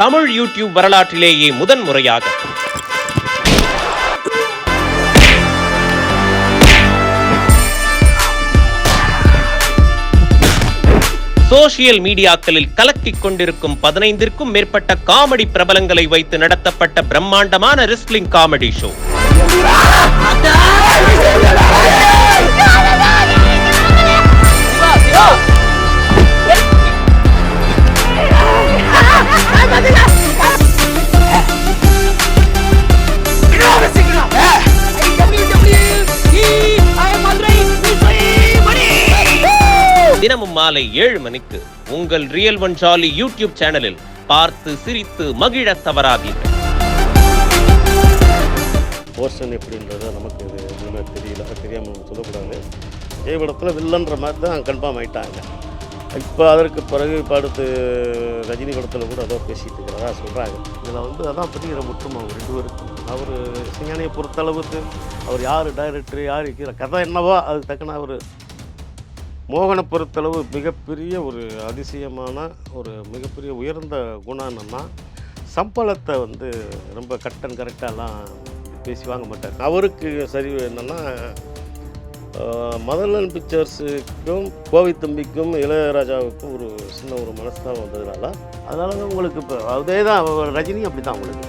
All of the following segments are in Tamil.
தமிழ் யூடியூப் வரலாற்றிலேயே முதன் முறையாக. சோசியல் மீடியாக்களில் கலக்கிக் கொண்டிருக்கும் பதினைந்திற்கும் மேற்பட்ட காமெடி பிரபலங்களை வைத்து நடத்தப்பட்ட பிரம்மாண்டமான ரெஸ்லிங் காமெடி ஷோ தினமும் மாலை ஏழு மணிக்கு உங்கள் ரியல் ஒன் ஜாலி யூடியூப் சேனலில் பார்த்து சிரித்து மகிழ தவறாதீர்கள். போர்ஷன் எப்படின்றது நமக்கு இது எதுவுமே தெரியல. தெரியாமல் நம்ம சொல்லக்கூடாது. ஜெயபடத்தில் வில்லன்ற மாதிரி தான் கன்ஃபார்ம் ஆயிட்டாங்க. இப்போ அதற்கு பிறகு இப்போ அடுத்து ரஜினி படத்தில் கூட அதோ பேசிட்டு இருக்கிறதா சொல்கிறாங்க இதில் வந்து அதான் பெரிய முற்றும் அவங்க ரெண்டு பேருக்கும். அவர் சிங்கானியை பொறுத்தளவுக்கு அவர் யார் டைரக்டர் யார் இருக்கிற கதை என்னவோ அதுக்கு தக்கன அவர் மோகனை பொறுத்தளவு மிகப்பெரிய ஒரு அதிசயமான ஒரு மிகப்பெரிய உயர்ந்த குணம் என்னன்னா சம்பளத்தை வந்து ரொம்ப கட்டன் கரெக்டாலாம் பேசி வாங்க மாட்டார். அவருக்கு சரி என்னென்னா மதர்லன் பிக்சர்ஸுக்கும் கோவை தம்பிக்கும் இளையராஜாவுக்கும் ஒரு சின்ன ஒரு மனஸ்தாபம் வந்ததுனால அதனால தான் உங்களுக்கு இப்போ அதே தான் ரஜினி அப்படி தான் உங்களுக்கு.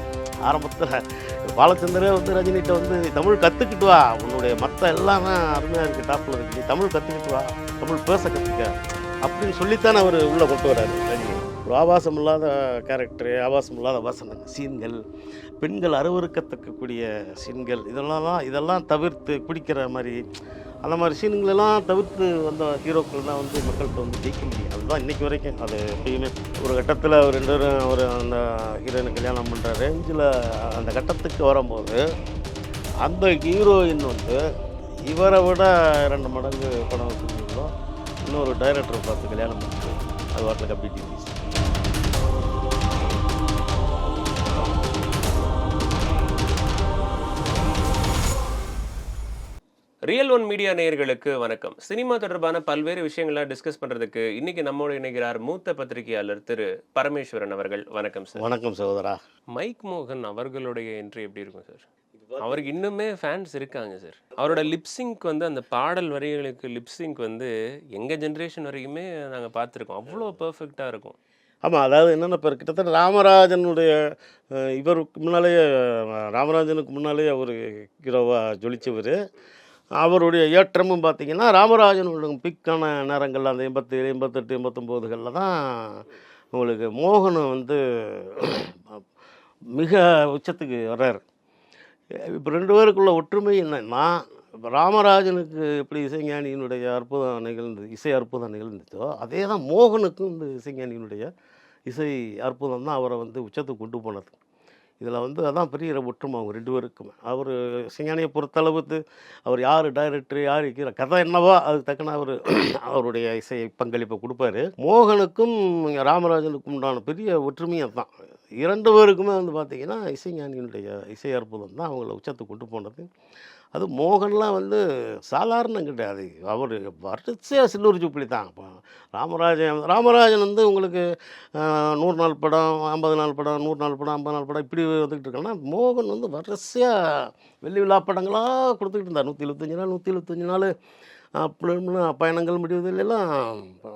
ஆரம்பத்தில் பாலச்சந்திரே வந்து ரஜினிகிட்ட வந்து தமிழ் கற்றுக்கிட்டு வா. உன்னுடைய மற்ற எல்லாமே அருமையாக இருக்குது டாப்பில் இருக்கு. நீ தமிழ் கற்றுக்கிட்டு வா. தமிழ் பேச கற்றுக்க அப்படின்னு சொல்லித்தான் அவர் உள்ளே கொண்டு வராரு ரஜினி. ஒரு ஆபாசம் இல்லாத கேரக்டரு ஆபாசம் இல்லாத வசனம் சீன்கள் பெண்கள் அருவருக்கத்தக்கக்கூடிய சீன்கள் இதெல்லாம் இதெல்லாம் தவிர்த்து பிடிக்கிற மாதிரி அந்த மாதிரி சீனுங்களெல்லாம் தவிர்த்து வந்த ஹீரோக்கள் தான் வந்து மக்கள்கிட்ட வந்து ஜெயிக்க முடியும். அதுதான் இன்றைக்கி வரைக்கும். அது எப்படியுமே ஒரு கட்டத்தில் ஒரு ரெண்டு பேரும் ஒரு அந்த ஹீரோயினை கல்யாணம் பண்ணுற ரேஞ்சில் அந்த கட்டத்துக்கு வரும்போது அந்த ஹீரோயின் வந்து இவரை விட ரெண்டு மடங்கு பணம் வச்சுருந்தோம் இன்னொரு டைரக்டரை பார்த்து கல்யாணம் பண்ணிட்டு அது வாட்டில் கப்பி ரியல் ஒன் மீடியா நேயர்களுக்கு வணக்கம். சினிமா தொடர்பான பல்வேறு விஷயங்களை டிஸ்கஸ் பண்றதுக்கு இன்னைக்கு நம்மோடு இணைகிறார் மூத்த பத்திரிகையாளர் திரு பரமேஸ்வரன் அவர்கள். வணக்கம் சார். வணக்கம் சகோதரா. மைக் மோகன் அவர்களுடைய என்ட்ரி எப்படி இருக்கும் சார்? அவருக்கு இன்னுமே ஃபேன்ஸ் இருக்காங்க சார். அவரோட லிப்சிங்க் வந்து அந்த பாடல் வரிகளுக்கு லிப்சிங்க் வந்து எங்க ஜென்ரேஷன் வரைக்குமே நாங்க பார்த்துருக்கோம். அவ்வளோ பெர்ஃபெக்டா இருக்கும். ஆமாம் அதாவது என்னென்ன இப்போ கிட்டத்தட்ட ராமராஜனுடைய இவருக்கு முன்னாலேயே ராமராஜனுக்கு முன்னாலேயே அவர் ஹீரோவாக ஜொலிச்சவர். அவருடைய ஏற்றமும் பார்த்தீங்கன்னா ராமராஜனுடைய பிக்கான நேரங்களில் அந்த எண்பத்தேழு எண்பத்தெட்டு எண்பத்தொம்போதுகளில் தான் உங்களுக்கு மோகன் வந்து மிக உச்சத்துக்கு வர்றார். இப்போ ரெண்டு பேருக்குள்ள ஒற்றுமை என்னன்னா இப்போ ராமராஜனுக்கு எப்படி இசைஞானியினுடைய அற்புதம் நிகழ்ந்து இசை அற்புதம் நிகழ்ந்துச்சோ அதே தான் மோகனுக்கும் இந்த இசைஞானியினுடைய இசை அற்புதம் தான் அவரை வந்து உச்சத்துக்கு கொண்டு போனது. இதில் வந்து அதான் பெரிய ஒற்றுமை அவங்க ரெண்டு பேருக்குமே. அவர் சிங்கானியை பொறுத்தளவுக்கு அவர் யார் டைரக்டர் யார் இருக்கிற கதை என்னவோ அதுக்கு தக்கன அவர் அவருடைய இசை பங்களிப்பை கொடுப்பாரு. மோகனுக்கும் ராமராஜனுக்கும் உண்டான பெரிய ஒற்றுமையை தான் இரண்டு பேருக்குமே வந்து பார்த்திங்கன்னா இசைஞானியினுடைய இசை அற்புதம் தான் அவங்கள உச்சத்தை கொண்டு போனது. அது மோகன்லாம் வந்து சாதாரணம் கிடையாது. அவர் வரிசையாக சில்லூர் ஜூப்பிலி தான் இப்போ ராமராஜன் ராமராஜன் வந்து உங்களுக்கு நூறு நாள் படம் ஐம்பது நாள் படம் நூறு நாள் படம் ஐம்பது நாள் படம் இப்படி வந்துக்கிட்டு இருக்கோன்னா மோகன் வந்து வரிசையாக வெள்ளி விழா படங்களாக கொடுத்துக்கிட்டு இருந்தார். நூற்றி இருபத்தஞ்சி நாள் நூற்றி இருபத்தஞ்சி நாள் அப்படின்னு பயணங்கள் முடிவதிலெல்லாம்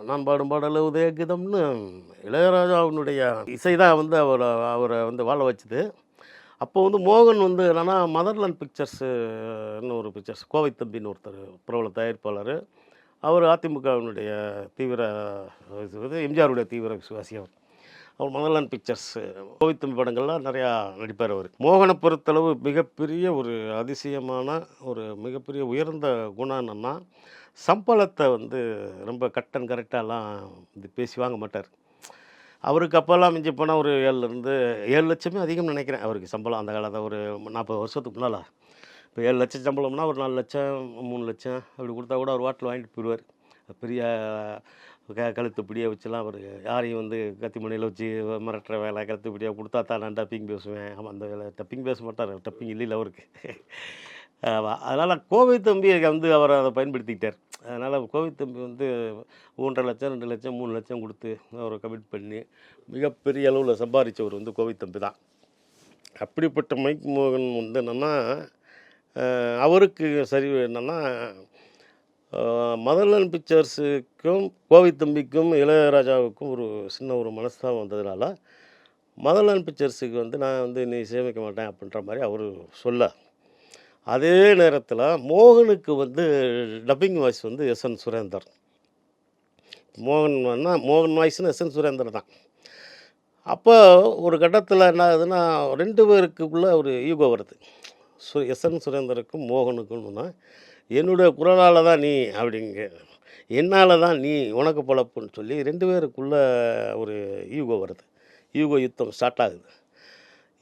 நான் பாடும் பாடல உதயகிதம்னு இளையராஜாவினுடைய இசை தான் வந்து அவரை அவரை வந்து வாழ வச்சுது. அப்போ வந்து மோகன் வந்து என்னென்னா மதர்லாண்ட் பிக்சர்ஸுன்னு ஒரு பிக்சர்ஸ் கோவை தம்பின்னு ஒருத்தர் பிரபல தயாரிப்பாளர். அவர் அதிமுகவினுடைய தீவிர எம்ஜிஆருடைய தீவிர விசுவாசி அவர் அவர் மதர்லாண்ட் பிக்சர்ஸ் கோவை தம்பி படங்கள்லாம் நிறையா நடிப்பார் அவர். மோகனை பொறுத்தளவு மிகப்பெரிய ஒரு அதிசயமான ஒரு மிகப்பெரிய உயர்ந்த குணம் என்னென்னா சம்பளத்தை வந்து ரொம்ப கட்டன் கரெக்டாலாம் இது பேசி வாங்க மாட்டார். அவருக்கு அப்போல்லாம் மிஞ்சி போனால் ஒரு ஏழுலேருந்து ஏழு லட்சமே அதிகம் நினைக்கிறேன். அவருக்கு சம்பளம் அந்த காலத்தில் ஒரு நாற்பது வருஷத்துக்கு முன்னால். இப்போ ஏழு லட்சம் சம்பளம்னா ஒரு நாலு லட்சம் மூணு லட்சம் அப்படி கொடுத்தா கூட அவர் வாட்டில் வாங்கிட்டு போயிடுவார். பெரிய க கழுத்து பிடியை வச்சுலாம் அவர் யாரையும் வந்து கத்தி மணியில் வச்சு மிரட்டுற வேலை கழுத்து பிடியாக கொடுத்தா தான் நான் டப்பிங் பேசுவேன். ஆமாம் அந்த வேலை டப்பிங் பேச மாட்டார். டப்பிங் இல்லை அவருக்கு. அதனால் கோவை தம்பி வந்து அவர் அதை பயன்படுத்திக்கிட்டார். அதனால் கோவை தம்பி வந்து ஒன்றரை லட்சம் ரெண்டு லட்சம் மூணு லட்சம் கொடுத்து அவரை கமிட் பண்ணி மிகப்பெரிய அளவில் சம்பாதிச்சவர் வந்து கோவை தம்பி தான். அப்படிப்பட்ட மைக் மோகன் வந்து என்னென்னா அவருக்கு சரி என்னென்னா மதர்லான் பிக்சர்ஸுக்கும் கோவை தம்பிக்கும் இளையராஜாவுக்கும் ஒரு சின்ன ஒரு மனஸ்தாபம் வந்ததுனால மதர்லான் பிக்சர்ஸுக்கு வந்து நான் வந்து நீ சேமிக்க மாட்டேன் அப்படின்ற மாதிரி அவர் சொல்ல அதே நேரத்தில் மோகனுக்கு வந்து டப்பிங் வாய்ஸ் வந்து எஸ் என் சுரேந்தர் மோகன் மோகன் வாய்ஸ்னு எஸ் என் சுரேந்தர் தான். அப்போ ஒரு கட்டத்தில் என்ன ஆகுதுன்னா ரெண்டு பேருக்குள்ளே ஒரு ஈகோ வருது. சு எஸ் என் சுரேந்தருக்கும் மோகனுக்கும்னா என்னுடைய குரலால் தான் நீ அப்படிங்க என்னால் தான் நீ உனக்கு பழப்புன்னு சொல்லி ரெண்டு பேருக்குள்ளே ஒரு ஈகோ வருது. ஈகோ யுத்தம் ஸ்டார்ட் ஆகுது.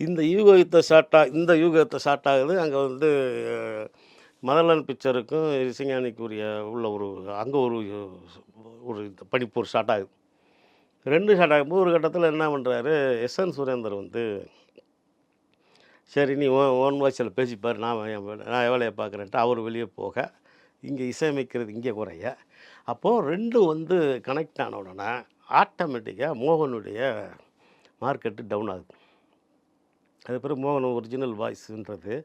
இந்த யூக யுத்த ஸ்டார்ட் ஆ இந்த யூக யுத்தம் ஸ்டார்ட் ஆகுது அங்கே வந்து மதர்லான் பிக்சருக்கும் இசைஞானிக்குரிய உள்ள ஒரு அங்கே ஒரு ஒரு இந்த படிப்போர் ஸ்டார்ட் ஆகுது ரெண்டு ஷார்ட் ஆகும்போது ஒரு கட்டத்தில் என்ன பண்ணுறாரு எஸ்என் சுரேந்தர் வந்து சரி நீ ஓன் ஓன் வாய்ஸில் பேசிப்பார் நான் என் நான் என் வேலையை பார்க்குறேன்ட்டு அவர் வெளியே போக இங்கே இசையமைக்கிறது இங்கே குறைய. அப்போது ரெண்டும் வந்து கனெக்ட் ஆன உடனே ஆட்டோமேட்டிக்காக மோகனுடைய மார்க்கெட்டு டவுன் ஆகுது. அது பிறகு மோகன் ஒரிஜினல் வாய்ஸுன்றது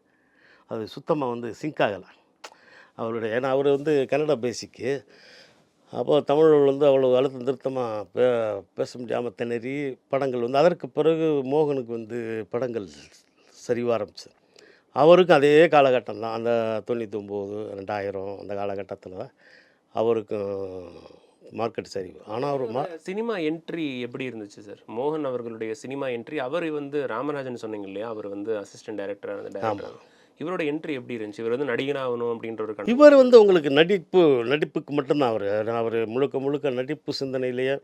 அது சுத்தமாக வந்து சிங்க் ஆகலை. அவருடைய ஏன்னா அவர் வந்து கன்னட பேசிக்கு அப்போது தமிழ் வந்து அவ்வளோ அழுத்தம் திருத்தமாக பே பேச முடியாமல் திணறி படங்கள் வந்து அதற்கு பிறகு மோகனுக்கு வந்து படங்கள் சரிவ ஆரம்பிச்சு. அவருக்கும் அதே காலகட்டம் தான். அந்த தொண்ணூத்தொம்பது ரெண்டாயிரம் அந்த காலகட்டத்தில் அவருக்கும் மார்க்கெட் சரிவு ஆனால் அவர் சினிமா என்ட்ரி எப்படி இருந்துச்சு சார் மோகன் அவர்களுடைய சினிமா என்ட்ரி அவர் வந்து ராமராஜன் சொன்னீங்க இல்லையா? அவர் வந்து அசிஸ்டன்ட் டைரக்டர் அந்த டைரக்டர் இவரோட என்ட்ரி எப்படி இருந்துச்சு? இவர் வந்து நடிகனாகணும் அப்படின்ற ஒரு இவர் வந்து உங்களுக்கு நடிப்பு நடிப்புக்கு மட்டும்தான் அவர். அவர் முழுக்க முழுக்க நடிப்பு சிந்தனையிலேயே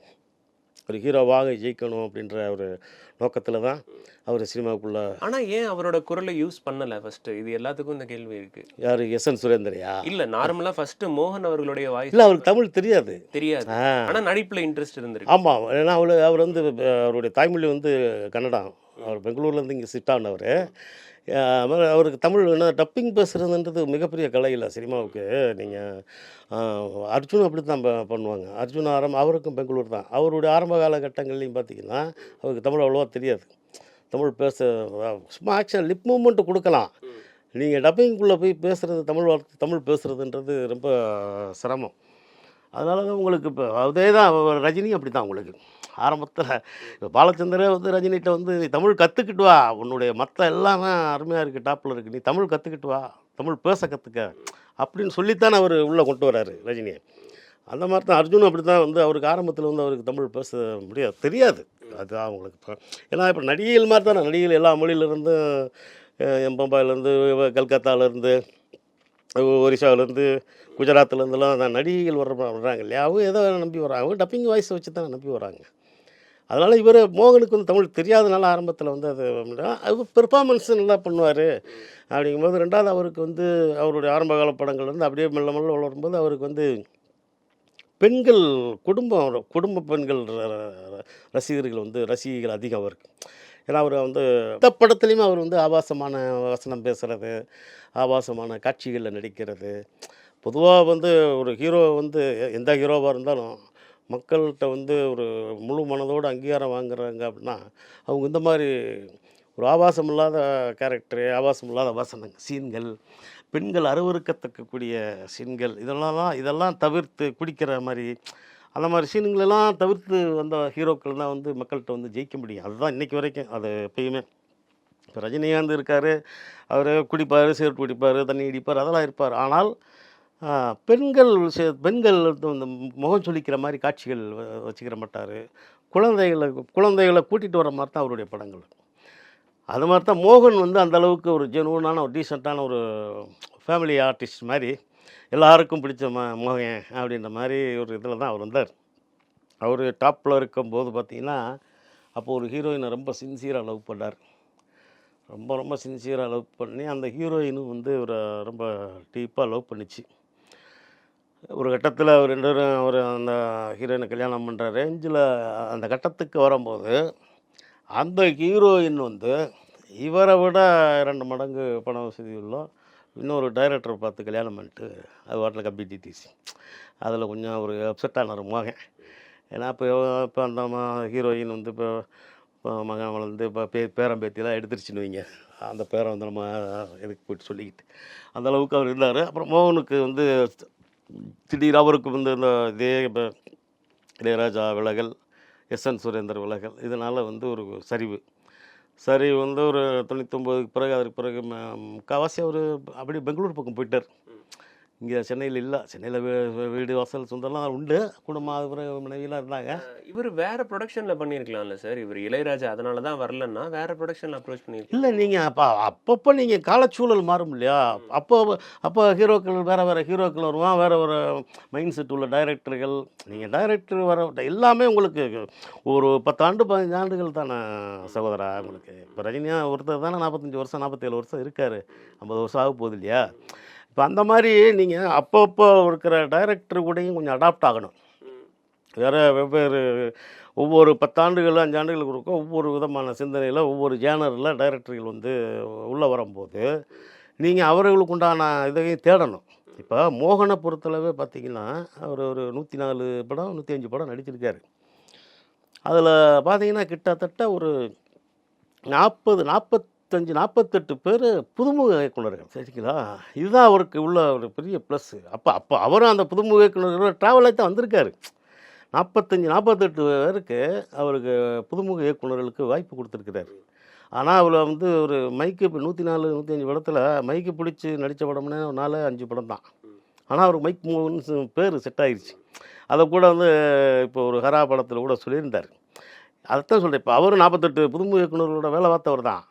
ஒரு ஹீரோவாக ஜெயிக்கணும் அப்படின்ற ஒரு நோக்கத்தில் தான் அவர் சினிமாவுக்குள்ளே ஆனா ஏன் அவரோட குரலை யூஸ் பண்ணல ஃபர்ஸ்ட் இது எல்லாத்துக்கும் இந்த கேள்வி இருக்கு. யார்? எஸ் என் சுரேந்தரையா? இல்ல நார்மலா ஃபர்ஸ்ட் மோகன் அவர்களுடைய வாய்ஸ் இல்லை அவருக்கு தமிழ் தெரியாது. தெரியாது. ஆ. ஆனா நடிப்புல இன்ட்ரெஸ்ட் இருந்திருக்கு. ஆமாம் ஏன்னா அவர் அவர் வந்து அவருடைய தாய்மொழி வந்து கன்னடம். அவர் பெங்களூர்லேருந்து இங்கே ஷிஃப்ட் ஆனவர். அவருக்கு தமிழ் என்ன டப்பிங் பேசுகிறதுன்றது மிகப்பெரிய கலை இல்லை சினிமாவுக்கு. நீங்கள் அர்ஜுன் அப்படி தான் ப- பண்ணுவாங்க. அர்ஜுன் ஆரம்ப அவருக்கும் பெங்களூர் தான். அவருடைய ஆரம்ப காலகட்டங்கள்லையும் பார்த்தீங்கன்னா அவருக்கு தமிழ் அவ்வளோவா தெரியாது. தமிழ் பேச சும்மா ஆக்ஷன் லிப் மூமெண்ட்டு கொடுக்கலாம். நீங்கள் டப்பிங்குள்ளே போய் பேசுகிறது தமிழ் வார்த்தை தமிழ் பேசுகிறதுன்றது ரொம்ப சிரமம். அதனால தான் உங்களுக்கு இப்போ அதே தான் ரஜினி அப்படி தான் உங்களுக்கு. ஆரம்பத்தில் இப்போ பாலச்சந்திரே வந்து ரஜினிகிட்ட வந்து நீ தமிழ் கற்றுக்கிட்டு வா உன்னுடைய மற்ற எல்லாமே அருமையாக இருக்குது டாப்பில் இருக்குது நீ தமிழ் கற்றுக்கிட்டு வா தமிழ் பேச கற்றுக்க அப்படின்னு சொல்லித்தான் அவர் உள்ளே கொண்டு வராரு ரஜினியை. அந்த மாதிரி தான் அர்ஜுன் அப்படி தான் வந்து அவருக்கு ஆரம்பத்தில் வந்து அவருக்கு தமிழ் பேச முடியாது தெரியாது. அது அவங்களுக்கு இப்போ ஏன்னா இப்போ நடிகைகள் மாதிரி தானே. நடிகைகள் எல்லா மொழியிலேருந்து எம்பம்பாயிலேருந்து கல்கத்தாவிலேருந்து ஒரிசாவிலேருந்து குஜராத்லேருந்துலாம் நடிகைகள் வர்ற வர்றாங்க இல்லையா? அவங்க எதை நம்பி வராங்க அவங்க டப்பிங் வாய்ஸை வச்சு தான் நம்பி வராங்க அதனால் இவர் மோகனுக்கு வந்து தமிழ் தெரியாதனால ஆரம்பத்தில் வந்து அது அது பெர்ஃபார்மன்ஸ் நல்லா பண்ணுவார். அப்படிங்கும்போது ரெண்டாவது அவருக்கு வந்து அவருடைய ஆரம்பகால படங்கள் வந்து அப்படியே மெல்ல மெல்ல வளரும்போது அவருக்கு வந்து பெண்கள் குடும்பம் குடும்ப பெண்கள் ரசிகர்கள் வந்து ரசிகைகள் அதிகம் அவருக்கு. ஏன்னா அவர் வந்து எந்த படத்துலேயுமே அவர் வந்து ஆபாசமான வசனம் பேசுகிறது ஆபாசமான காட்சிகளில் நடிக்கிறது. பொதுவாக வந்து ஒரு ஹீரோ வந்து எ- எந்த ஹீரோவாக இருந்தாலும் மக்கள்கிட்ட வந்து ஒரு முழு மனதோடு அங்கீகாரம் வாங்குறாங்க அப்படின்னா அவங்க இந்த மாதிரி ஒரு ஆபாசம் இல்லாத கேரக்டரு ஆபாசம் இல்லாத வசனங்கள் சீன்கள் பெண்கள் அருவருக்கத்தக்கக்கூடிய சீன்கள் இதெல்லாம் இதெல்லாம் தவிர்த்து குடிக்கிற மாதிரி அந்த மாதிரி சீனுங்களெல்லாம் தவிர்த்து வந்த ஹீரோக்கள் தான் வந்து மக்கள்கிட்ட வந்து ஜெயிக்க முடியும். அதுதான் இன்றைக்கி வரைக்கும் அது எப்பயுமே. இப்போ ரஜினிகாந்த் இருக்கார் அவர் குடிப்பார் சிகரெட் குடிப்பார் தண்ணி அடிப்பார் அதெல்லாம் இருப்பார். ஆனால் பெண்கள் பெண்கள் வந்து இந்த முகம் சொல்லிக்கிற மாதிரி காட்சிகள் வ- வச்சுக்கிற மாட்டார். குழந்தைகளை குழந்தைகளை கூட்டிகிட்டு வர மாதிரி தான் அவருடைய படங்கள். அது மாதிரி தான் மோகன் வந்து அந்த அளவுக்கு ஒரு ஜெனுவனான ஒரு டீசெண்டான ஒரு ஃபேமிலி ஆர்டிஸ்ட் மாதிரி எல்லாருக்கும் பிடிச்ச ம மோகன் அப்படின்ற மாதிரி ஒரு இதில் தான் அவர் வந்தார். அவர் டாப்பில் இருக்கும்போது பார்த்திங்கன்னா அப்போது ஒரு ஹீரோயினை ரொம்ப சின்சியராக லவ் பண்ணார். ரொம்ப ரொம்ப சின்சியராக லவ் பண்ணி அந்த ஹீரோயினும் வந்து ஒரு ரொம்ப டீப்பாக லவ் பண்ணிச்சு. ஒரு கட்டத்தில் அவர் ரெண்டு பேரும் அவர் அந்த ஹீரோயினை கல்யாணம் பண்ணுற ரேஞ்சில் அந்த கட்டத்துக்கு வரும்போது அந்த ஹீரோயின் வந்து இவரை விட ரெண்டு மடங்கு பண வசதி உள்ள இன்னொரு டைரக்டரை பார்த்து கல்யாணம் பண்ணிட்டு அது வாட்டில் கம்பி டிடிசி அதில் கொஞ்சம் ஒரு அப்செட் ஆனார் மகன். ஏன்னா இப்போ இப்போ அந்த ஹீரோயின் வந்து இப்போ இப்போ மகன் வளர்ந்து இப்போ பே பேரன் பேத்திலாம் எடுத்துருச்சுன்னு வைங்க. அந்த பேரை வந்து நம்ம எதுக்கு போயிட்டு சொல்லிக்கிட்டு. அந்த அளவுக்கு அவர் இருந்தார். அப்புறம் மோகனுக்கு வந்து திடீர் அவருக்கு வந்து இந்த இதே இப்போ இளையராஜா விலகல் எஸ் என் சுரேந்தர் விலகல் இதனால் வந்து ஒரு சரிவு. சரி வந்து ஒரு தொண்ணூத்தொம்போதுக்கு பிறகு அதற்கு பிறகு முக்கால்வாசி அவர் அப்படியே பெங்களூர் பக்கம் போயிட்டார். இங்கே சென்னையில் இல்லை. சென்னையில் வீடு வாசல் சொந்தம்லாம் உண்டு. குடும்பம் அது பிறகு மனைவியெல்லாம் இருந்தாங்க. இவர் வேற ப்ரொடக்ஷன்ல பண்ணியிருக்கலாம்ல சார். இவர் இளையராஜா அதனால தான் வரலன்னா வேற ப்ரொடக்ஷன்ல அப்ரோச் பண்ணியிருக்கலாம் இல்லை நீங்கள் அப்போ அப்பப்போ நீங்கள் காலச்சூழல் மாறும் இல்லையா? அப்போ அப்போ ஹீரோக்கள் வேறு வேறு ஹீரோக்கள் வருவான். வேறு ஒரு மைண்ட் செட் உள்ள டைரக்டர்கள் நீங்கள் டைரக்டர் வர எல்லாமே உங்களுக்கு ஒரு பத்தாண்டு பதினஞ்சு ஆண்டுகள் தானே சகோதரா உங்களுக்கு. இப்போ ரஜினியா ஒருத்தர் தானே நாற்பத்தஞ்சு வருஷம் நாற்பத்தேழு வருஷம் இருக்கார். ஐம்பது வருஷம் ஆக போகுது இல்லையா? இப்போ அந்த மாதிரி நீங்கள் அப்பப்போ இருக்கிற டைரக்டர் கூடயும் கொஞ்சம் அடாப்ட் ஆகணும். வேறு வெவ்வேறு ஒவ்வொரு பத்தாண்டுகள் அஞ்சாண்டுகளுக்கு ஒருக்க ஒவ்வொரு விதமான சிந்தனையில் ஒவ்வொரு ஜேனரில் டைரக்டர்கள் வந்து உள்ளே வரும்போது நீங்கள் அவர்களுக்கு உண்டான இதையும் தேடணும். இப்போ மோகனை பொறுத்தளவே பார்த்தீங்கன்னா அவர் ஒரு நூற்றி நாலு படம் நூற்றி அஞ்சு படம் நடிச்சிருக்காரு. அதில் பார்த்தீங்கன்னா கிட்டத்தட்ட ஒரு நாற்பது நாற்பத்தஞ்சு நாற்பத்தெட்டு பேர் புதுமுக இயக்குனர்கள் சரிங்களா? இதுதான் அவருக்கு உள்ள ஒரு பெரிய ப்ளஸ்ஸு அப்போ அப்போ அவரும் அந்த புதுமுக இயக்குனர் ட்ராவலாக தான் வந்திருக்காரு. நாற்பத்தஞ்சு நாற்பத்தெட்டு பேருக்கு அவருக்கு புதுமுக இயக்குனர்களுக்கு வாய்ப்பு கொடுத்துருக்கிறாரு. ஆனால் அவளை வந்து ஒரு மைக்கு இப்போ நூற்றி நாலு நூற்றி அஞ்சு படத்தில் மைக்கு பிடிச்சி நடித்த படம்னா ஒரு நாலு அஞ்சு படம் தான். ஆனால் அவர் மைக் மூவன்ஸ் பேர் செட் ஆகிடுச்சு அதை கூட வந்து இப்போ ஒரு ஹரா படத்தில் கூட சொல்லியிருந்தார். அதைத்தான் சொல்கிறேன் இப்போ அவரும் நாற்பத்தெட்டு புதுமுக இயக்குனர்களோட வேலை பார்த்தவர் தான்.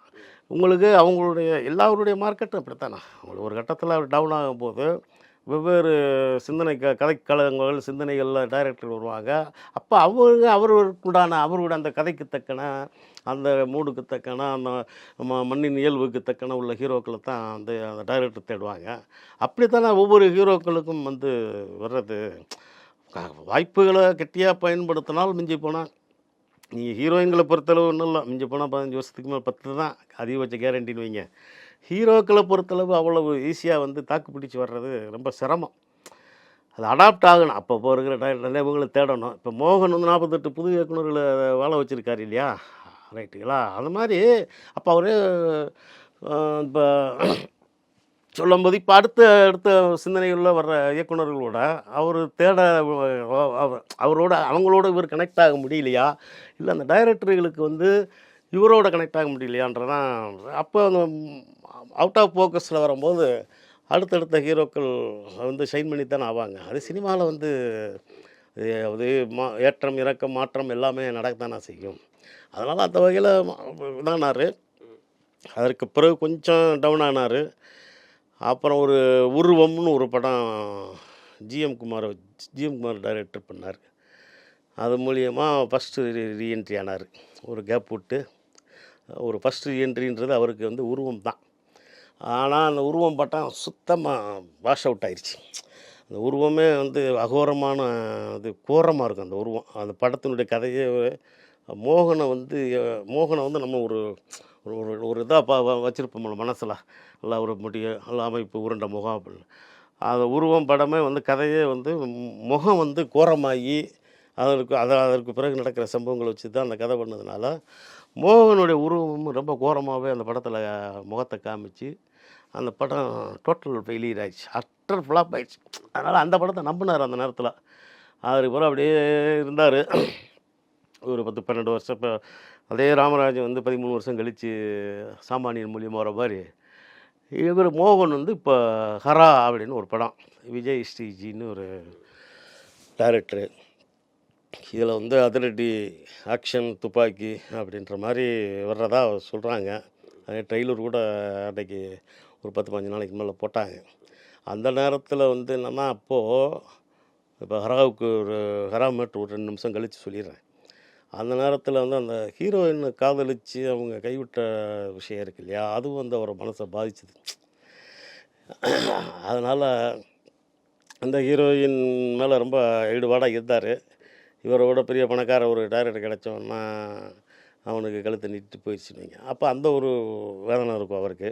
உங்களுக்கு அவங்களுடைய எல்லாருடைய மார்க்கெட்டும் அப்படித்தானே? உங்களுக்கு ஒரு கட்டத்தில் டவுன் ஆகும்போது வெவ்வேறு சிந்தனை க கதைக்கழகங்கள் சிந்தனைகளில் டைரக்டர் வருவாங்க. அப்போ அவங்க அவருக்குண்டான அவருடைய அந்த கதைக்கு தக்கன அந்த மூடுக்கு தக்கன அந்த ம- மண்ணின் இயல்புக்கு தக்கன உள்ள ஹீரோக்களை தான் வந்து அந்த டைரக்டர் தேடுவாங்க. அப்படித்தானே ஒவ்வொரு ஹீரோக்களுக்கும் வந்து வர்றது? வாய்ப்புகளை கெட்டியாக பயன்படுத்தினால் மிஞ்சி போனால் நீங்கள் ஹீரோயின்களை பொறுத்தளவு ஒன்றும் இல்லை. மிஞ்சி போனால் பதினஞ்சு வருஷத்துக்கு மேலே பத்து தான் அதிகபட்ச கேரண்டின்னு வைங்க. ஹீரோக்களை பொறுத்தளவு அவ்வளவு ஈஸியாக வந்து தாக்கு பிடிச்சி வர்றது ரொம்ப சிரமம். அது அடாப்ட் ஆகணும். அப்பப்போ இருக்கிற டைரக்டர் தேடணும். இப்போ மோகன் வந்து நாற்பத்தெட்டு புது இயக்குனர்களை வாழ வச்சுருக்காரு இல்லையா? ரைட்டுங்களா அது மாதிரி அப்போ அவர் இப்போ சொல்லும்போது இப்போ அடுத்த அடுத்த சிந்தனைகளில் வர்ற இயக்குனர்களோட அவர் தேட அவரோட அவங்களோட இவர் கனெக்ட் ஆக முடியலையா? இல்லை அந்த டைரக்டர்களுக்கு வந்து இவரோட கனெக்ட் ஆக முடியலையான்றதான் அப்போ அந்த அவுட் ஆஃப் ஃபோக்கஸில் வரும்போது அடுத்தடுத்த ஹீரோக்கள் வந்து ஷைன் பண்ணி தானே ஆவாங்க. அது சினிமாவில் வந்து அது மா ஏற்றம் இறக்கம் மாற்றம் எல்லாமே நடக்கத்தானே செய்யும். அதனால் அந்த வகையில் இதானார். அதற்கு பிறகு கொஞ்சம் டவுன் ஆனார். அப்புறம் ஒரு உருவம்னு ஒரு படம் GM Kumar GM Kumar director பண்ணார். அது மூலியமாக ஃபஸ்ட்டு ரீஎன்ட்ரி ஆனார். ஒரு கேப் விட்டு ஒரு ஃபஸ்ட் ரீஎன்ட்ரின்றது அவருக்கு வந்து உருவம் தான். ஆனால் அந்த உருவம் பட்டம் சுத்தமாக வாஷ் அவுட் ஆயிடுச்சு அந்த உருவமே வந்து அகோரமான அது கோரமாக இருக்கும் அந்த உருவம். அந்த படத்தினுடைய கதையே மோகனை வந்து மோகனை வந்து நம்ம ஒரு ஒரு ஒரு ஒரு இதாக பா வச்சுருப்போம் மனசில். நல்லா ஒரு முடிய நல்லா அமைப்பு உருண்ட முகம் அப்படின்னு அந்த உருவம் படமே வந்து கதையே வந்து முகம் வந்து கோரமாகி அதற்கு அதை அதற்கு பிறகு நடக்கிற சம்பவங்களை வச்சு தான் அந்த கதை பண்ணதுனால மோகனுடைய உருவமும் ரொம்ப கோரமாகவே அந்த படத்தில் முகத்தை காமிச்சு அந்த படம் டோட்டல் ஃபெயிலியர் ஆயிடுச்சு. அட்டர் ஃப்ளாப் ஆயிடுச்சு. அதனால் அந்த படத்தை நம்பினார் அந்த நேரத்தில். அதுக்கு பிறகு அப்படியே இருந்தார். ஒரு பத்து பன்னெண்டு வருஷம் இப்போ அதே ராமராஜன் வந்து பதிமூணு வருஷம் கழித்து சாமானியன் மூலியமாக வர மாதிரி இவர் மோகன் வந்து இப்போ ஹரா அப்படின்னு ஒரு படம் விஜய் ஸ்ரீஜின்னு ஒரு டைரக்டரு இதில் வந்து அதிரடி ஆக்ஷன் துப்பாக்கி அப்படின்ற மாதிரி வர்றதா சொல்கிறாங்க அதே ட்ரெய்லர் கூட அன்றைக்கி ஒரு பத்து பதினஞ்சு நாளைக்கு மேலே போட்டாங்க. அந்த நேரத்தில் வந்து என்னென்னா அப்போது இப்போ ஹராவுக்கு ஒரு ஹரா மேட்ரு ஒரு ரெண்டு நிமிஷம் கழித்து சொல்லிடுறேன். அந்த நேரத்தில் வந்து அந்த ஹீரோயினை காதலித்து அவங்க கைவிட்ட விஷயம் இருக்கு இல்லையா? அதுவும் வந்து அவரை மனசை பாதிச்சது. அதனால் அந்த ஹீரோயின் மேலே ரொம்ப ஈடுபாடாக இருந்தார். இவரோட பெரிய பணக்கார ஒரு டைரக்டர் கிடச்சோன்னா அவனுக்கு கழுத்தை நீட்டு போயிடுச்சுன்னு வைங்க. அப்போ அந்த ஒரு வேதனை இருக்கும் அவருக்கு.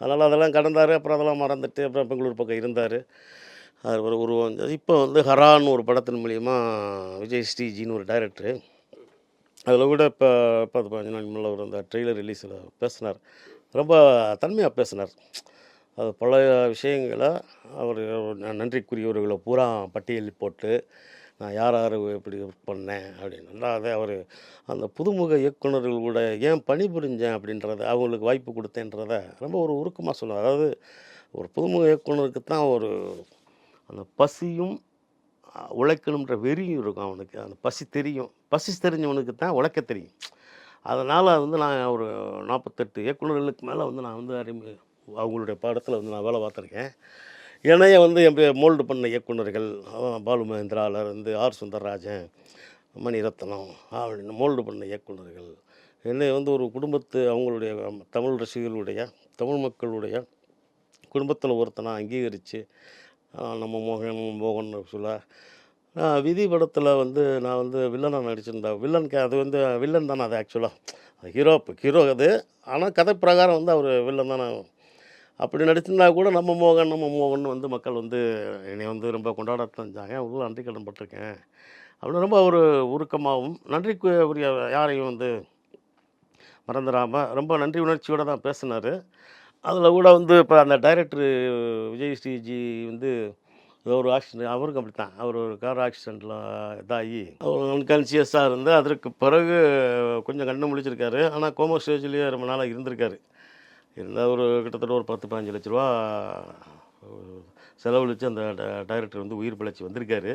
அதனால் அதெல்லாம் கடந்தார் அப்புறம் அதெல்லாம் மறந்துட்டு அப்புறம் பெங்களூர் பக்கம் இருந்தார். அது ஒரு உருவம். இப்போ வந்து ஹரான்னு ஒரு படத்தின் மூலிமா விஜய் ஸ்ரீஜின்னு ஒரு டைரக்டரு அதில் கூட இப்போ பத்து பதினஞ்சு நாள் முன்னால் ஒரு அந்த ட்ரெய்லர் ரிலீஸில் பேசினார். ரொம்ப தன்மையாக பேசினார். அது பழைய விஷயங்களை அவர் நன்றிக்குரியவர்களை பூரா பட்டியலில் போட்டு நான் யார் யார் எப்படி ஒர்க் பண்ணேன்? அப்படின்னு. நல்லா அவர் அந்த புதுமுக இயக்குனர்கள் கூட ஏன் பணிபுரிஞ்சேன்? அப்படின்றத அவங்களுக்கு வாய்ப்பு கொடுத்தேன்றத ரொம்ப ஒரு உருக்கமாக சொல்லுவார். அதாவது ஒரு புதுமுக இயக்குனருக்கு தான் ஒரு அந்த பசியும் உழைக்கணுன்ற வெறியும் இருக்கும் அவனுக்கு. அந்த பசி தெரியும். பசி தெரிஞ்சவனுக்கு தான் உழைக்க தெரியும். அதனால் வந்து நான் ஒரு நாற்பத்தெட்டு இயக்குனர்களுக்கு மேலே வந்து நான் வந்து அறிமு அவங்களுடைய படத்தில் வந்து நான் வேலை பார்த்துருக்கேன். என்னைய வந்து என் மோல்டு பண்ண இயக்குனர்கள் பாலு மகேந்திராவில் இருந்து ஆர் சுந்தரராஜன் மணிரத்னம் அப்படின்னு மோல்டு பண்ண இயக்குனர்கள் என்னை வந்து ஒரு குடும்பத்து அவங்களுடைய தமிழ் ரசிகர்களுடைய தமிழ் மக்களுடைய குடும்பத்தில் ஒருத்தனை அங்கீகரித்து நம்ம மோகன் மோகன் சொல்ல விதி படத்தில் வந்து நான் வந்து வில்லனாக நடிச்சிருந்தேன் வில்லன் கே அது வந்து வில்லன் தானே அது ஆக்சுவலாக ஹீரோ ஹீரோ அது. ஆனால் கதை பிரகாரம் வந்து அவர் வில்லன் தானே. அப்படி நடிச்சிருந்தா கூட நம்ம மோகன் நம்ம மோகன் வந்து மக்கள் வந்து என்னை வந்து ரொம்ப கொண்டாட செஞ்சாங்க. உள்ள நன்றி கடன் பட்டிருக்கேன். அப்படின்னு ரொம்ப ஒரு உருக்கமாகவும் நன்றிக்கு உரிய யாரையும் வந்து மறந்துடாமல் ரொம்ப நன்றி உணர்ச்சியோடு தான் பேசினார். அதில் கூட வந்து இப்போ அந்த டைரக்டர் விஜய் ஸ்ரீஜி வந்து ஏதோ ஒரு ஆக்சிடென்ட் அவருக்கும் அப்படி தான் அவர் ஒரு கார் ஆக்சிடெண்ட்டில் இதாகி அவர் அன்கான்சியஸாக இருந்து அதற்கு பிறகு கொஞ்சம் கண்ணு முழிச்சிருக்காரு. ஆனால் கோமோ ஸ்டேஜ்லேயே ரொம்ப நாளாக இருந்திருக்காரு. இருந்தால் ஒரு கிட்டத்தட்ட ஒரு பத்து பதினஞ்சு லட்ச ரூபா செலவழித்து அந்த டைரக்டர் வந்து உயிர் பிழைச்சி வந்திருக்காரு.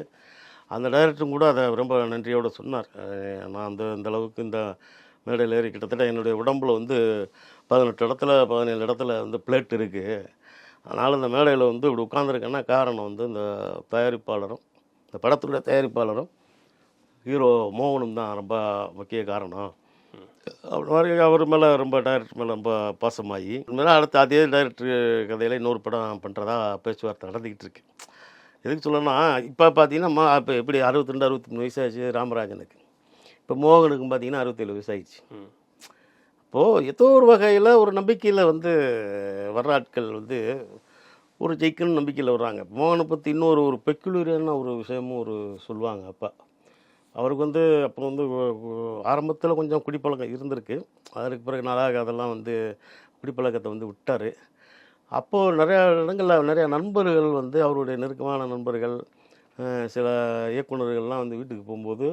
அந்த டைரக்டரும் கூட அதை ரொம்ப நன்றியோடு சொன்னார். நான் அந்த இந்த அளவுக்கு இந்த மேடையில் ஏறி கிட்டத்தட்ட என்னுடைய உடம்பில் வந்து பதினெட்டு இடத்துல பதினேழு இடத்துல வந்து பிளேட் இருக்குது அதனால் இந்த மேடையில் வந்து இப்படி உட்காந்துருக்கேன்னா காரணம் வந்து இந்த தயாரிப்பாளரும் இந்த படத்துடைய தயாரிப்பாளரும் ஹீரோ மோகனும் தான் ரொம்ப முக்கிய காரணம். அப்படி மாதிரி அவர் மேலே ரொம்ப டைரக்டர் மேலே ரொம்ப பாசமாகி உண்மையில அடுத்து அதே டைரக்டர் கதையில் இன்னொரு படம் பண்ணுறதா பேச்சுவார்த்தை நடந்துக்கிட்டு இருக்கு. எதுக்கு சொல்லணும்னா இப்போ பார்த்தீங்கன்னா இப்போ எப்படி அறுபத்தி ரெண்டு அறுபத்தி மூணு வயசாச்சு ராமராஜனுக்கு. இப்போ மோகனுக்கும் பார்த்தீங்கன்னா அறுபத்தேழு வயசாயிடுச்சு. ம். இப்போது ஏதோ ஒரு வகையில் ஒரு நம்பிக்கையில் வந்து வர்ற ஆட்கள் வந்து ஒரு ஜெயிக்கணும்னு நம்பிக்கையில் வர்றாங்க. மோகனை பற்றி இன்னொரு ஒரு பெக்குலரியான ஒரு விஷயமும் ஒரு சொல்லுவாங்க அப்பா. அவருக்கு வந்து அப்போ வந்து ஆரம்பத்தில் கொஞ்சம் குடிப்பழக்கம் இருந்திருக்கு. அதற்கு பிறகு நாளாக அதெல்லாம் வந்து குடிப்பழக்கத்தை வந்து விட்டார். அப்போது நிறையா இடங்களில் நிறையா நண்பர்கள் வந்து அவருடைய நெருக்கமான நண்பர்கள் சில இயக்குனர்கள்லாம் வந்து வீட்டுக்கு போகும்போது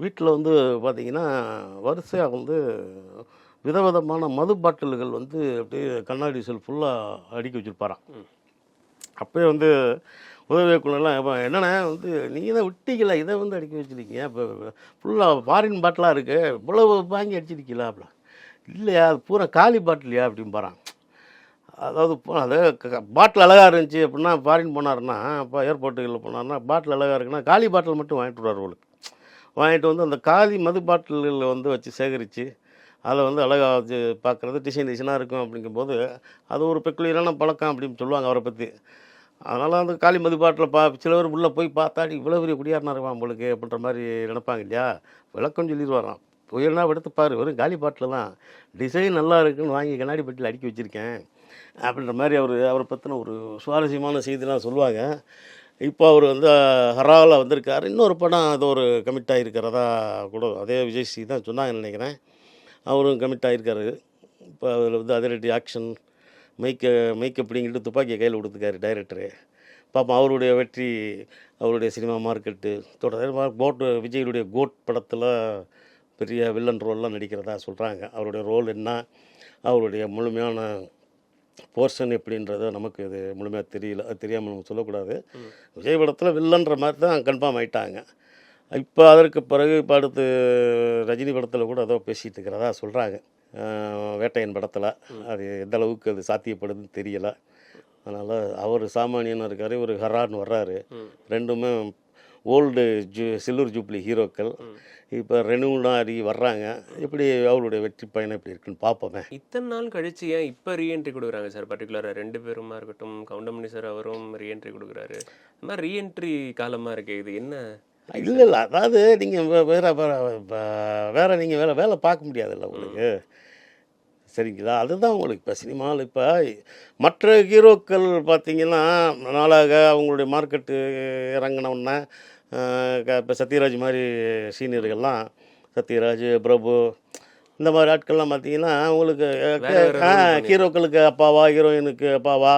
வீட்டில் வந்து பார்த்திங்கன்னா வரிசையாக வந்து விதவிதமான மது பாட்டில்கள் வந்து அப்படியே கண்ணாடி செல் ஃபுல்லாக அடுக்கி வச்சுருப்பாராம். அப்போயே வந்து உதவி இயக்குனர்லாம் இப்போ என்னென்ன வந்து நீங்கள் தான் விட்டீங்களா இதை வந்து அடுக்கி வச்சுருக்கீங்க. இப்போ ஃபுல்லாக ஃபாரின் பாட்டிலாக இருக்குது இவ்வளவு வாங்கி அடிச்சிருக்கீங்களா அப்படிலாம் இல்லையா அது பூரா காலி பாட்டிலையா அப்படிம்பாரான் அதாவது அது பாட்டில் அழகாக இருந்துச்சு அப்படின்னா ஃபாரின் போனாருன்னா இப்போ ஏர்போர்ட்டுகளில் போனாருன்னா பாட்டில் அழகாக இருக்குன்னா காலி பாட்டில் மட்டும் வாங்கிட்டு வருவார் அவளுக்கு வாங்கிட்டு வந்து அந்த காலி மது பாட்டில்களில் வந்து வச்சு சேகரித்து அதை வந்து அழகாக வச்சு பார்க்குறது டிசைன் டிசைனாக இருக்கும் அப்படிங்கும்போது அது ஒரு பெக்குலியரான பழக்கம் அப்படின்னு சொல்லுவாங்க அவரை பற்றி அதனால் அந்த காளி மது பாட்டில் பா சில பேர் உள்ளே போய் பார்த்தாடி இவ்வளோ பெரிய குடியாரனா உங்களுக்கு அப்படின்ற மாதிரி நினைப்பாங்க இல்லையா? விளக்கம் சொல்லிடுவாராம். புயல்னா எடுத்து பாரு வெறும் காலி பாட்டில் தான். டிசைன் நல்லா இருக்குன்னு வாங்கி கண்ணாடி பெட்டியில் அடுக்கி வச்சுருக்கேன் அப்படின்ற மாதிரி அவர் அவரை பற்றின ஒரு சுவாரஸ்யமான செய்திலாம் சொல்லுவாங்க. இப்போ அவர் வந்து ஹராவில் வந்திருக்கார். இன்னொரு படம் அது ஒரு கமிட் ஆகிருக்கிறதா கூட அதே விஜய் ஸ்ரீ தான் சொன்னாங்கன்னு நினைக்கிறேன். அவரும் கமிட் ஆகிருக்காரு இப்போ அதில் வந்து அதிரடி ஆக்ஷன் மைக்க மைக் அப்படிங்கிட்டு துப்பாக்கியை கையில் கொடுத்துருக்காரு டைரக்டரு பாப்போம் அவருடைய வெற்றி அவருடைய சினிமா மார்க்கெட்டு தொடர் கோட் விஜயுடைய கோட் படத்தில் பெரிய வில்லன் ரோல்லாம் நடிக்கிறதா சொல்கிறாங்க அவருடைய ரோல் என்ன? அவருடைய முழுமையான போர்ஷன் எப்படின்றத நமக்கு இது முழுமையாக தெரியல தெரியாமல் நம்ம சொல்லக்கூடாது. விஜய் படத்தில் வில்லன்ற மாதிரி தான் கன்ஃபார்ம் ஆயிட்டாங்க. இப்போ அதற்கு பிறகு இப்போ அடுத்து ரஜினி படத்தில் கூட ஏதோ பேசிகிட்டு இருக்கிறதா சொல்கிறாங்க வேட்டையன் படத்தில். அது எந்த அளவுக்கு அது சாத்தியப்படுதுன்னு தெரியல. அதனால் அவர் சாமானியனாக இருக்கார் இவர் ஹரான்னு வர்றாரு. ரெண்டுமே ஓல்டு ஜூ சில்வர் ஜூப்ளி ஹீரோக்கள். இப்போ ரெனுனாரி வர்றாங்க. எப்படி அவருடைய வெற்றி பயணம் எப்படி இருக்குன்னு பார்ப்போமே இத்தனை நாள் கழிச்சு ஏன் இப்போ ரீஎன்ட்ரி கொடுக்குறாங்க சார்? பர்டிகுலராக ரெண்டு பேருமா இருக்கட்டும் கவுண்டமணி சார் அவரும் ரீஎன்ட்ரி கொடுக்குறாரு. இந்த மாதிரி ரீஎன்ட்ரி காலமாக இருக்கு இது என்ன? இல்லை இல்லை. அதாவது நீங்கள் வேற வேற வேற நீங்கள் வேற வேலை பார்க்க முடியாதுல்ல உங்களுக்கு. சரிங்களா? அதுதான் உங்களுக்கு. இப்போ சினிமாவில் இப்போ மற்ற ஹீரோக்கள் பார்த்தீங்கன்னா நாளாக அவங்களுடைய மார்க்கெட்டு இறங்கினவுடனே இப்போ சத்யராஜ் மாதிரி சீனியர்கள்லாம் சத்யராஜ் பிரபு இந்த மாதிரி ஆட்கள்லாம் பார்த்தீங்கன்னா பண்ணிடுறாங்க. ஹீரோக்களுக்கு அப்பாவா ஹீரோயினுக்கு அப்பாவா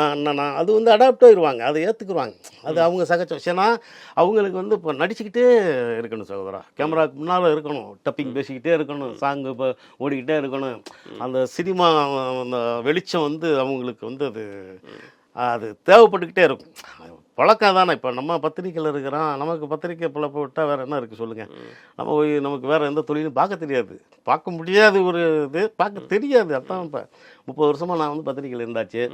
அண்ணனா அது வந்து அடாப்ட் ஆயிடுவாங்க அதை ஏற்றுக்குருவாங்க அது அவங்க சகச்சம் ஏன்னா அவங்களுக்கு வந்து இப்போ நடிச்சுக்கிட்டே இருக்கணும் சகோதரா. கேமராக்கு முன்னால் இருக்கணும் டப்பிங் பேசிக்கிட்டே இருக்கணும் சாங்கு இப்போ ஓடிக்கிட்டே இருக்கணும். அந்த சினிமா அந்த வெளிச்சம் வந்து அவங்களுக்கு வந்து அது அது தேவைப்பட்டுக்கிட்டே இருக்கும். பழக்கம் தானே. இப்போ நம்ம பத்திரிக்கையில் இருக்கிறோம் நமக்கு பத்திரிக்கை பிழப்பு விட்டால் வேறு என்ன இருக்குது சொல்லுங்கள் நம்ம போய் நமக்கு வேறு எந்த தொழிலும் பார்க்க தெரியாது. பார்க்க முடியாத ஒரு இது பார்க்க தெரியாது. அதான் இப்போ முப்பது வருஷமாக நான் வந்து பத்திரிக்கையில் இருந்தாச்சு.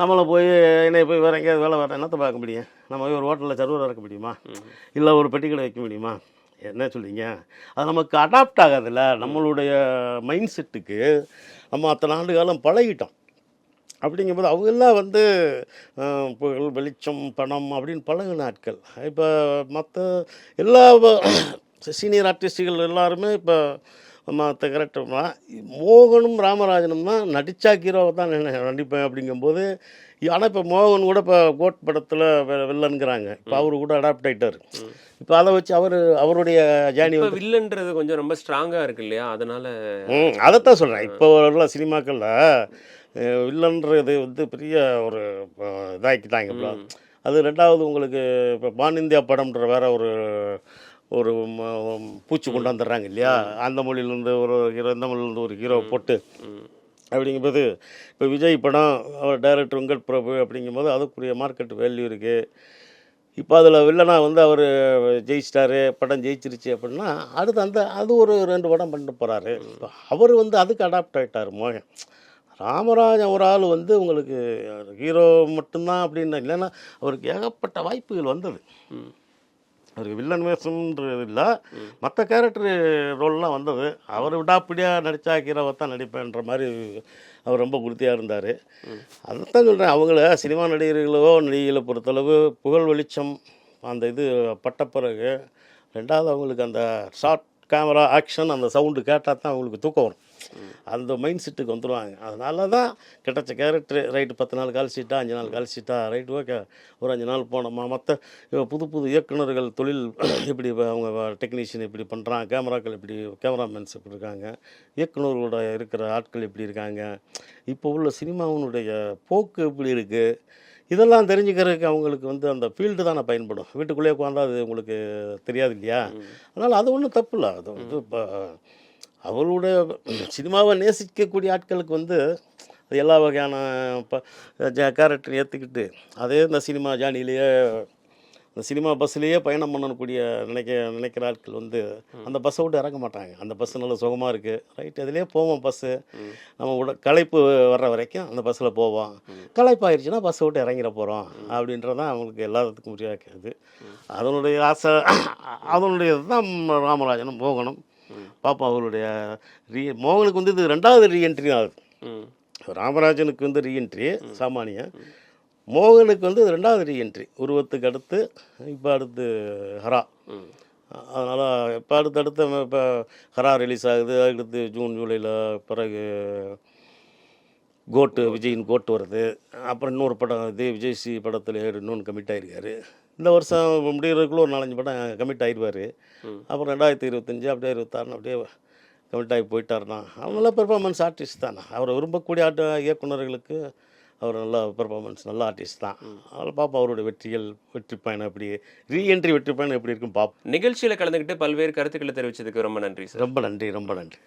நம்மளை போய் என்னை போய் வேறு எங்கேயாவது வேலை வேறு என்னத்தை பார்க்க முடியும்? நம்ம போய் ஒரு ஹோட்டலில் சர்வர் இறக்க முடியுமா? இல்லை ஒரு பெட்டி கடை வைக்க முடியுமா? என்ன சொல்றீங்க? அது நமக்கு அடாப்ட் ஆகாதுல்ல. நம்மளுடைய மைண்ட் செட்டுக்கு நம்ம அத்தனை ஆண்டு காலம் பழகிட்டோம். அப்படிங்கும்போது அவங்கெல்லாம் வந்து புகழ் வெளிச்சம் பணம் அப்படின்னு பழகின ஆட்கள் இப்போ மற்ற எல்லா சீனியர் ஆர்டிஸ்டுகள் எல்லாருமே இப்போ மற்ற கேரக்டர்னா மோகனும் ராமராஜனும் தான் நடிச்சா ஹீரோவை தான் நடிப்பேன் அப்படிங்கும்போது ஆனால் இப்போ மோகன் கூட இப்போ கோட் படத்தில் வில்லனுங்கிறாங்க இப்போ அவரு கூட அடாப்ட் ஆகிட்டார் இப்போ அதை வச்சு அவர் அவருடைய ஜேர்னி வில்லன்றது கொஞ்சம் ரொம்ப ஸ்ட்ராங்கா இருக்கு இல்லையா? அதனால ம் அதைத்தான் சொல்கிறேன் இப்போ உள்ள சினிமாக்களில் வில்லன்றது வந்து பெரிய ஒரு அஹ், இதாக்கிட்டாங்க இப்போ. அது ரெண்டாவது உங்களுக்கு இப்போ பான் இந்தியா படம்ன்ற வேற ஒரு ஒரு பூச்சி கொண்டு வந்துடுறாங்க இல்லையா? அந்த மொழியிலேருந்து ஒரு ஹீரோ இந்த மொழியிலேருந்து ஒரு ஹீரோ போட்டு. அப்படிங்கும்போது இப்போ விஜய் படம் அவர் டைரக்டர் வெங்கட் பிரபு அப்படிங்கும்போது அதுக்குரிய மார்க்கெட் வேல்யூ இருக்குது இப்போ அதில் வில்லனா வந்து அவர் ஜெயிச்சிட்டாரு படம் ஜெயிச்சிருச்சு அப்படின்னா அடுத்து அந்த அது ஒரு ரெண்டு படம் பண்ணிட்டு போகிறாரு அவர் வந்து அதுக்கு அடாப்ட் ஆகிட்டார் மோகன். ராமராஜன் ஒரு ஆள் வந்து உங்களுக்கு ஹீரோ மட்டும்தான் அப்படின்னு இல்லைன்னா அவருக்கு ஏகப்பட்ட வாய்ப்புகள் வந்தது. அவருக்கு வில்லன் வேஷம்ன்றது இல்லை. மற்ற கேரக்டர் ரோல்லாம் வந்தது. அவர் விடாப்பிடியாக நடித்தா ஹீரோவை தான் நடிப்பேன்ற மாதிரி அவர் ரொம்ப உறுதியாக இருந்தார். அதைத்தான் சொல்கிறேன் அவங்கள சினிமா நடிகர்களோ நடிகைகளை பொறுத்தளவு புகழ் வெளிச்சம் அந்த இது பட்ட பிறகு ரெண்டாவது அவங்களுக்கு அந்த ஷார்ட் கேமரா ஆக்ஷன் அந்த சவுண்டு கேட்டால் தான் அவங்களுக்கு தூக்கம் வரும். அந்த மைண்ட் செட்டுக்கு வந்துடுவாங்க அதனால தான் கிடச்ச கேரக்டர் ரைட்டு பத்து நாள் கழிச்சிட்டா அஞ்சு நாள் கழிச்சிட்டா ரைட்டு ரைட் ஓகே ஒரு அஞ்சு நாள் போனோமா மற்ற புது புது இயக்குனர்கள் தொழில் இப்படி அவங்க டெக்னீஷியன் இப்படி பண்ணுறாங்க கேமராக்கள் இப்படி கேமராமேன்ஸ் இப்படி இருக்காங்க இயக்குனர்களோட இருக்கிற ஆட்கள் இப்படி இருக்காங்க. இப்போ உள்ள சினிமாவினுடைய போக்கு எப்படி இருக்குது இதெல்லாம் தெரிஞ்சுக்கிறதுக்கு அவங்களுக்கு வந்து அந்த ஃபீல்டு தானே பயன்படும். வீட்டுக்குள்ளேயே உட்காந்தா அது உங்களுக்கு தெரியாது இல்லையா? அதனால் அது ஒன்றும் தப்பு இல்லை. அது வந்து இப்போ அவருடைய சினிமாவை நேசிக்கக்கூடிய ஆட்களுக்கு வந்து அது எல்லா வகையான இப்போ கேரக்டர் ஏற்றுக்கிட்டு அதே இந்த சினிமா ஜானிலேயே இந்த சினிமா பஸ்ஸுலேயே பயணம் பண்ணக்கூடிய நினைக்க நினைக்கிற ஆட்கள் வந்து அந்த பஸ்ஸை விட்டு இறங்க மாட்டாங்க. அந்த பஸ் நல்ல சுகமாக இருக்குது ரைட் அதுலேயே போவோம் பஸ்ஸு நம்ம உட களைப்பு வர்ற வரைக்கும் அந்த பஸ்ஸில் போவோம். களைப்பு ஆயிடுச்சுன்னா பஸ்ஸை விட்டு இறங்கிட போகிறோம் அப்படின்றதான் அவங்களுக்கு எல்லாத்துக்கும் முடியாது அதனுடைய ஆசை அதனுடைய தான் ராமராஜனும் மோகனும். பாப்பா அவருடைய ரீ மோகனுக்கு வந்து இது ரெண்டாவது ரீஎன்ட்ரி ஆகுது. ராமராஜனுக்கு வந்து ரீஎன்ட்ரி சாமானியன் மோகனுக்கு வந்து ரெண்டாவது ரீஎன்ட்ரி உருவத்துக்கு அடுத்து இப்போ அடுத்து ஹரா. அதனால் இப்போ அடுத்து அடுத்து இப்போ ஹரா ரிலீஸ் ஆகுது. அடுத்து ஜூன் ஜூலையில் பிறகு கோட்டு விஜயின் கோட்டு வருது. அப்புறம் இன்னொரு படம் இது விஜய் சி படத்தில் இன்னொன்று கமிட் ஆகிருக்காரு இந்த வருஷம் முடிகிறதுக்குள்ள ஒரு நாலஞ்சு படம் கமிட் ஆயிடுவார் ம். அப்புறம் ரெண்டாயிரத்தி இருபத்தஞ்சி அப்படியே இருபத்தாறுன்னு அப்படியே கமிட் ஆகி போயிட்டாருன்னா அவங்களாம் பெர்ஃபார்மன்ஸ் ஆர்டிஸ்ட் தானே. அவரை விரும்பக்கூடிய ஆட்ட இயக்குனர்களுக்கு அவர் நல்ல பெர்ஃபார்மன்ஸ் நல்ல ஆர்டிஸ்ட் தான். அதில் பார்ப்போம் அவருடைய வெற்றிகள் வெற்றி பயணம் எப்படி ரீஎன்ட்ரி வெற்றி பயணம் எப்படி இருக்குன்னு பார்ப்போம் நிகழ்ச்சியில கலந்துக்கிட்டு பல்வேறு கருத்துக்களை தெரிவிச்சதுக்கு ரொம்ப நன்றி சார். ரொம்ப நன்றி ரொம்ப நன்றி.